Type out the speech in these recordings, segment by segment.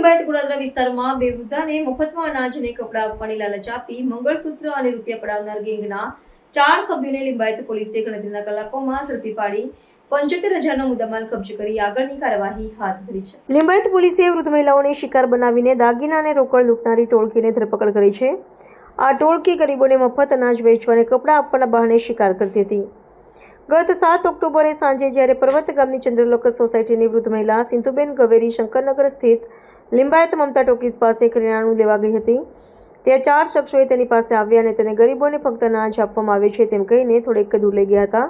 લિંબાયત ગોળાદરા વિસ્તારમાં બે વૃદ્ધાને મફતમાં અનાજ અને કપડાં આપવાની લાલચ આપી મંગળસૂત્ર અને રૂપિયા પડાવનાર ગેંગના ચાર સભ્યોને લિંબાયત પોલીસે ગણતરીના કલાકોમાં ઝડપી પાડી પંચોતેર હજારનો મુદ્દામાલ કબજે કરી આગળની કાર્યવાહી હાથ ધરી છે. લિંબાયત પોલીસે વૃદ્ધ મહિલાઓને શિકાર બનાવીને દાગીના અને રોકડ લૂંટનારી ટોળકીને ધરપકડ કરી છે. આ ટોળકી ગરીબોને મફત અનાજ વેચવા અને કપડાં આપવાના બહાને શિકાર કરતી હતી. ગત સાત ઓક્ટોબરે સાંજે જ્યારે પર્વત ગામની ચંદ્રલોક સોસાયટીની વૃદ્ધ મહિલા સિંધુબેન ગવેરી શંકરનગર સ્થિત લિંબાયત મમતા ટોકીઝ પાસે કરિયાણું લેવા ગઈ હતી. ત્યાં ચાર શખ્સોએ તેની પાસે આવ્યા અને તેને ગરીબોને ફક્ત અનાજ આપવામાં આવે છે તેમ કહીને થોડેક દૂર લઈ ગયા હતા.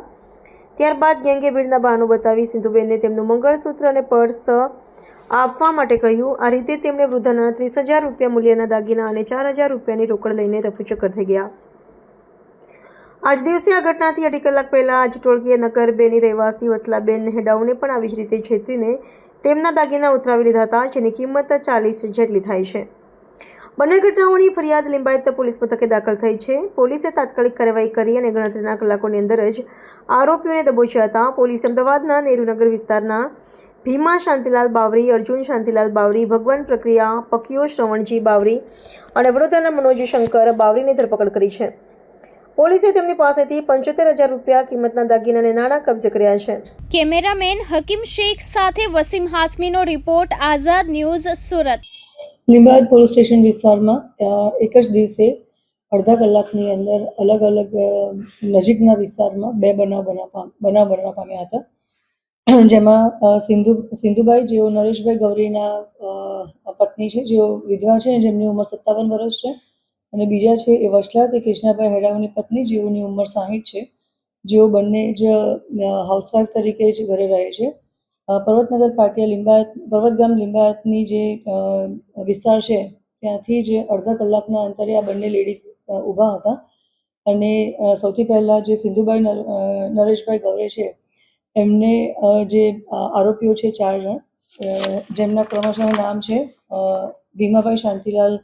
ત્યારબાદ ગેંગે ભીડના બહાનું બતાવી સિંધુબેનને તેમનું મંગળસૂત્ર અને પર્સ આપવા માટે કહ્યું. આ રીતે તેમણે વૃદ્ધાના ત્રીસ હજાર રૂપિયા મૂલ્યના દાગીના અને ચાર હજાર રૂપિયાની રોકડ લઈને રફુચક્કર થઈ ગયા. આજ દિવસે આ ઘટનાથી અઢી કલાક પહેલા આજ ટોળકીએ નગર બેની રહેવાસી વસલાબેન હેડાઉને પણ આવી જ રીતે છેતરીને તેમના દાગીના ઉતરાવી લીધા હતા, જેની કિંમત ચાલીસ જેટલી થાય છે. બંને ઘટનાઓની ફરિયાદ લિંબાયત પોલીસ મથકે દાખલ થઈ છે. પોલીસે તાત્કાલિક કાર્યવાહી કરી અને ગણતરીના કલાકોની અંદર જ આરોપીઓને દબોચ્યા હતા. પોલીસે અમદાવાદના નેહરુનગર વિસ્તારના ભીમા શાંતિલાલ બાવરી, અર્જુન શાંતિલાલ બાવરી, ભગવાન પ્રક્રિયા પકીઓ શ્રવણજી બાવરી અને વડોદરાના મનોજ શંકર બાવરીની ધરપકડ કરી છે. પોલીસે તેમની પાસેથી પંચોતેર હજાર રૂપિયા કિંમતના દાગીનાને નાણાં કબજે કર્યા છે. કેમેરામેન હકીમ શેખ સાથે Wasim હાસમીનો report Azad news Surat. Limbayat police station વિસ્તારમાં એક જ દિવસે અડધા કલાકની અંદર અલગ અલગ નજીકના વિસ્તારમાં બે બનાવ બનવા બનાવ બનવા પામ્યા હતા. જેમાં સિંધુ સિંધુબાઈ જેઓ નરેશભાઈ ગૌરીના પત્ની છે જેઓ વિધવા છે અને જેમની ઉંમર સત્તાવન વર્ષ છે. અને બીજા છે એ વસલા તે કૃષ્ણાભાઈ હેડાવની પત્ની જેઓની ઉંમર સાહીઠ છે. જેઓ બંને જ હાઉસવાઈફ તરીકે જ ઘરે રહે છે. પર્વતનગર પાટિયા લિંબાયત, પર્વતગામ લિંબાયતની જે વિસ્તાર છે, ત્યાંથી જ અડધા કલાકના અંતરે આ બંને લેડીઝ ઊભા હતા. અને સૌથી પહેલાં જે સિંધુભાઈ નરેશભાઈ ગૌરે છે, એમને જે આરોપીઓ છે ચાર જણ જેમના ક્રમશઃ નામ છે ભીમાભાઈ શાંતિલાલ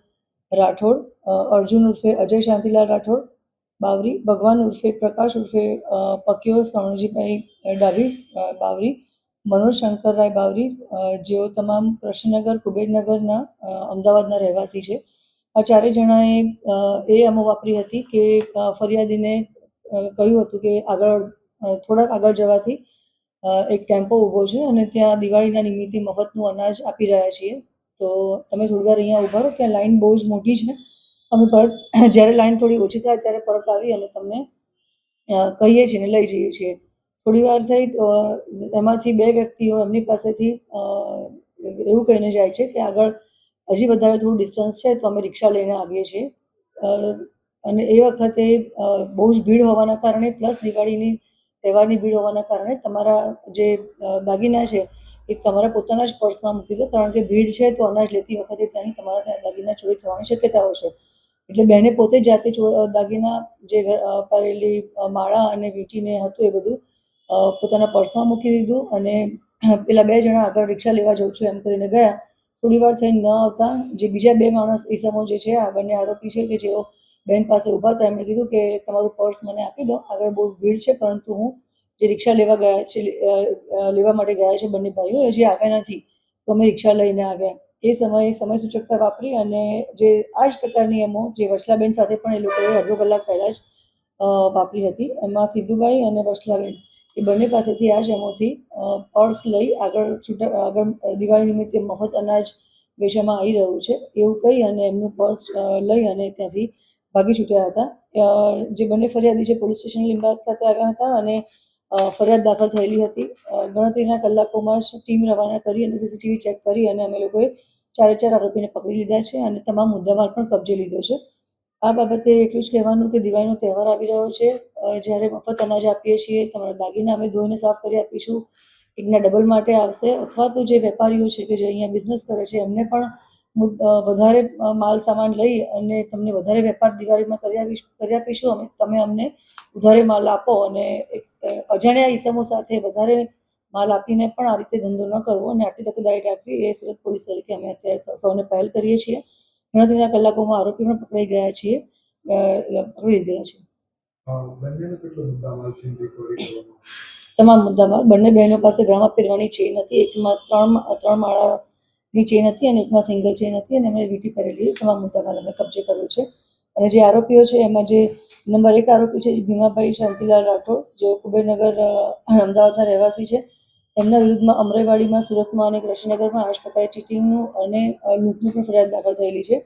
રાઠોડ અર્જુન ઉર્ફે અજય શાંતિલાલ રાઠોડ, બાવરી, ભગવાન ઉર્ફે પ્રકાશ ઉર્ફે પક્યો શ્રવણજીભાઈ ડાભી બાવરી, મનોજ શંકરરાય બાવરી જેઓ તમામ કૃષ્ણનગર, કુબેરનગરના અમદાવાદના રહેવાસી છે. આ ચારેય જણાએ એ અમો વાપરી હતી કે ફરિયાદીને કહ્યું હતું કે આગળ થોડાક આગળ જવાથી એક ટેમ્પો ઊભો છે અને ત્યાં દિવાળીના નિમિત્તે મફતનું અનાજ આપી રહ્યા છીએ. તો તમે થોડી વાર અહીંયા ઊભા રહો, ત્યાં લાઈન બહુ જ મોટી છે. અમે પરત, જ્યારે લાઈન થોડી ઓછી થાય ત્યારે પરત આવી અને તમને કહીએ છીએ ને લઈ જઈએ છીએ. થોડી વાર થઈ એમાંથી બે વ્યક્તિઓ એમની પાસેથી એવું કહીને જાય છે કે આગળ હજી વધારે થોડું ડિસ્ટન્સ છે તો અમે રિક્ષા લઈને આવીએ છીએ. અને એ વખતે બહુ જ ભીડ હોવાના કારણે, પ્લસ દિવાળીની તહેવારની ભીડ હોવાના કારણે તમારા જે દાગીના છે એ તમારા પોતાના જ પર્સમાં મૂકી દો, કારણ કે ભીડ છે તો અનાજ લેતી વખતે ત્યાંની તમારા દાગીના ચોરી થવાની શક્યતાઓ છે. એટલે બહેને પોતે જાતે દાગીના જે પહેરેલી માળા અને વીંટીને હતું એ બધું પોતાના પર્સમાં મૂકી દીધું અને પેલા બે જણા આગળ રિક્ષા લેવા જાઉં છું એમ કરીને ગયા. થોડી વાર થઈને ન આવતા, જે બીજા બે માણસ ઈસમો જે છે આ બંને આરોપી છે કે જેઓ બેન પાસે ઊભા હતા, એમણે કીધું કે તમારું પર્સ મને આપી દો, આગળ બહુ ભીડ છે, પરંતુ હું જે રિક્ષા લેવા ગયા છે લેવા માટે ગયા છે બંને ભાઈઓ, એ જે આવ્યા નથી. તો અમે રિક્ષા લઈને આવ્યા. એ સમયે સમય સૂચકતા વાપરી અને જે આ જ પ્રકારની એમો, જે વસલાબેન સાથે પણ એ લોકોએ અડધો કલાક પહેલાં જ વાપરી હતી. એમાં સિદ્ધુભાઈ અને વસલાબેન એ બંને પાસેથી આ જ એમોથી પર્સ લઈ આગળ છૂટા, આગળ દિવાળી નિમિત્તે મફત અનાજ વેચવામાં આવી રહ્યું છે. એવું કહી અને એમનું પર્સ લઈ અને ત્યાંથી ભાગી છૂટ્યા હતા. જે બંને ફરિયાદી છે, પોલીસ સ્ટેશન લીંબાદ ખાતે આવ્યા હતા અને ફરિયાદ દાખલ થયેલી હતી. ગણતરીના કલાકોમાં જ ટીમ રવાના કરી અને સીસીટીવી ચેક કરી અને અમે લોકોએ ચારે ચાર આરોપીને પકડી લીધા છે અને તમામ મુદ્દામાલ પણ કબજે લીધો છે. આ બાબતે એટલું જ કહેવાનું કે દિવાળીનો તહેવાર આવી રહ્યો છે. જ્યારે મફત અનાજ આપીએ છીએ, તમારા દાગીના અમે ધોઈને સાફ કરી આપીશું. એકના ડબલ માટે આવશે. અથવા તો જે વેપારીઓ છે કે જે અહીંયા બિઝનેસ કરે છે, એમને પણ વધારે માલ સામાન લઈ અને તમને વધારે વેપાર દિવાળીમાં કરી આપીશ કરી આપીશું અમે. તમે અમને વધારે માલ આપો અને અજાણ્યા ઈસમો સાથે વધારે માલ આપીને પણ આ રીતે ધંધો ન કરવો અને આટલી તકેદારી રાખવી એ સુરત પોલીસ તરીકે અમે અત્યારે સૌને પહેલ કરીએ છીએ. ગણતરીના કલાકોમાં આરોપી પણ પકડાઈ ગયા છીએ. પકડી લીધેલા છે. તમામ મુદ્દામાં બંને બહેનો પાસે ગ્રામ પહેરવાની ચેઇન હતી એકમાં ત્રણ ત્રણ માળા ની ચેન હતી અને એકમાં સિંગલ ચેન હતી અને એમણે લીટી કરેલી તમામ મુદ્દામાં અમે કબજે કર્યો છે. અને જે આરોપીઓ છે, એમાં જે નંબર એક આરોપી છે, ભીમાભાઈ શાંતિલાલ રાઠોડ, જેઓ કુબેરનગર અમદાવાદના રહેવાસી છે. એમના વિરુદ્ધમાં અમરેવાડીમાં, સુરતમાં અને કૃષ્ણનગરમાં આ પ્રકારે ચીટિંગનું અને લૂંટનું પણ ફરિયાદ દાખલ થયેલી છે.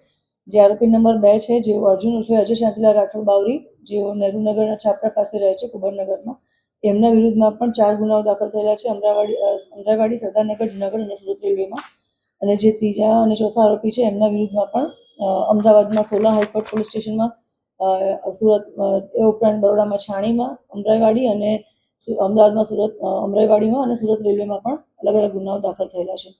જે આરોપી નંબર બે છે, જેઓ અર્જુન ઉર્ફે અજય શાંતિલાલ રાઠોડ બાવરી, જેઓ નહેરુનગરના છાપરા પાસે રહે છે, કુબરનગરમાં. એમના વિરુદ્ધમાં પણ ચાર ગુનાઓ દાખલ થયેલા છે. અમરાવાડી અમરાવાડી, સરદારનગર, જુનાગઢ અને સુરત રેલવેમાં. અને જે ત્રીજા અને ચોથા આરોપી છે, એમના વિરુદ્ધમાં પણ અમદાવાદમાં સોલા હાઈકોર્ટ પોલીસ સ્ટેશનમાં સુરત એ ઉપરાંત બરોડામાં છાણીમાં અમરાઈવાડી અને અમદાવાદમાં સુરત અમરાઈવાડીમાં અને સુરત રેલવેમાં પણ અલગ અલગ ગુનાઓ દાખલ થયેલા છે.